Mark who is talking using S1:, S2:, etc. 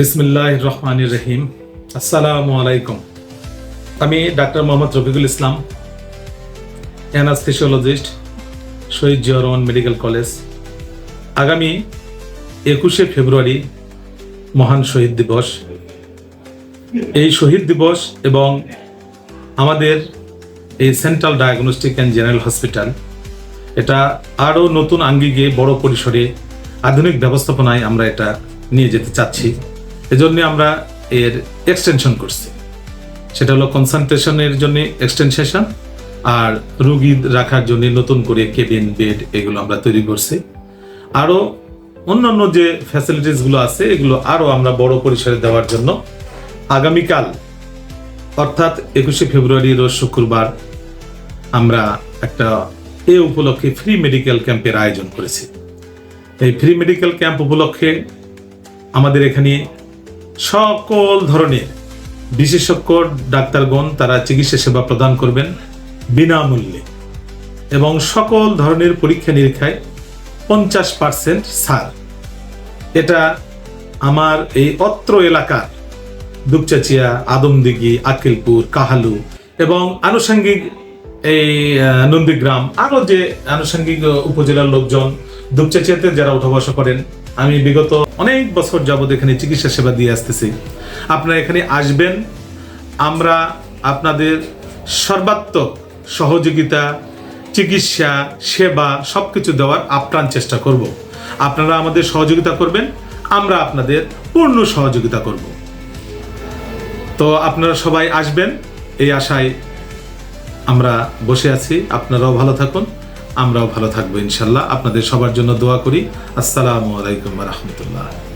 S1: বিসমিল্লাহ রহমান রহিম আসসালামু আলাইকুম আমি doctor Mohammad Rafiqul Islam anaesthesiologist Shaheed Zia medical college. আগামী একুশে ফেব্রুয়ারি মহান শহীদ দিবস। এই শহীদ দিবস এবং আমাদের এই central diagnostic and general hospital, এটা আরও নতুন আঙ্গিকে বড় পরিসরে আধুনিক ব্যবস্থাপনায় আমরা এটা নিয়ে যেতে চাচ্ছি। এজন্য আমরা এর এক্সটেনশন করছি। সেটা হলো কনসালটেশনের জন্য এক্সটেনশন আর রুগী রাখার জন্য নতুন করে কেবিন বেড এগুলো আমরা তৈরি করছি। আরও অন্যান্য যে ফ্যাসিলিটিসগুলো আছে, এগুলো আরও আমরা বড় পরিসরে দেওয়ার জন্য আগামীকাল, অর্থাৎ একুশে ফেব্রুয়ারি রোজ শুক্রবার, আমরা একটা এ উপলক্ষে ফ্রি মেডিকেল ক্যাম্পের আয়োজন করেছি। এই ফ্রি মেডিকেল ক্যাম্প উপলক্ষে আমাদের এখানে সকল ধরনের বিশেষজ্ঞ ডাক্তারগণ তারা চিকিৎসা সেবা প্রদান করবেন বিনামূল্যে এবং সকল ধরনের পরীক্ষা নিরীক্ষায় পঞ্চাশ পার্সেন্ট ছাড়। এটা আমার এই অত্র এলাকার দুপচাচিয়া, আদমদিঘি আকিলপুর কাহালু এবং আনুষঙ্গিক এই নন্দীগ্রাম আরও যে আনুষঙ্গিক উপজেলার লোকজন দুপচাচিয়াতে যারা উঠা করেন আমি বিগত অনেক বছর যাবত এখানে চিকিৎসা সেবা দিয়ে আসতেছি। আপনারা এখানে আসবেন। আমরা আপনাদের সর্বাত্মক সহযোগিতা, চিকিৎসা, সেবা সব কিছু দেওয়ার আপ্রাণ চেষ্টা করব। আপনারা আমাদের সহযোগিতা করবেন, আমরা আপনাদের পূর্ণ সহযোগিতা করব। তো আপনারা সবাই আসবেন, এই আশায় আমরা বসে আছি। আপনারাও ভালো থাকুন। আমরাও ভালো থাকব ইনশাল্লাহ। আপনাদের সবার জন্য দোয়া করি। আসসালামু আলাইকুম রহমতুল্লাহ।